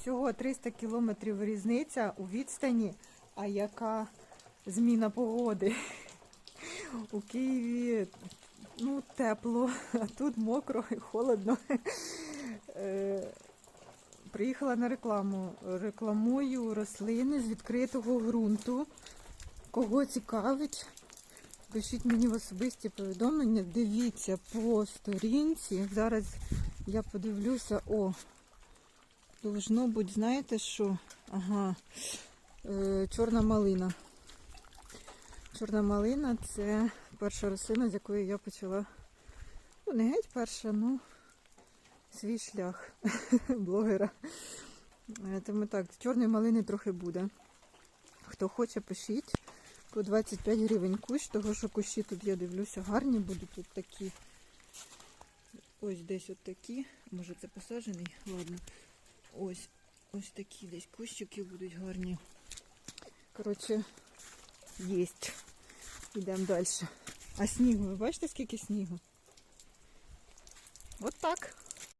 Всього 300 кілометрів різниця у відстані, а яка зміна погоди. У Києві ну, тепло, а тут мокро і холодно. Е, Приїхала на рекламу. Рекламую рослини з відкритого ґрунту. Кого цікавить, пишіть мені в особисті повідомлення. Дивіться по сторінці. Зараз я подивлюся. О, должно бути, знаєте що? Ага, е, чорна малина. Чорна малина це перша рослина, з якої я почала. Ну, не геть перша, ну свій шлях блогера. Е, Тому так, чорної малини трохи буде. Хто хоче, пишіть. По 25 гривень кущ, того що кущі тут я дивлюся гарні, будуть тут такі. Ось десь от такі. Може це посаджений? Ладно. Ось ось такі десь кущики будуть гарні. Коротше, єсть. Йдемо далі. А снігу, ви бачите, скільки снігу? От так.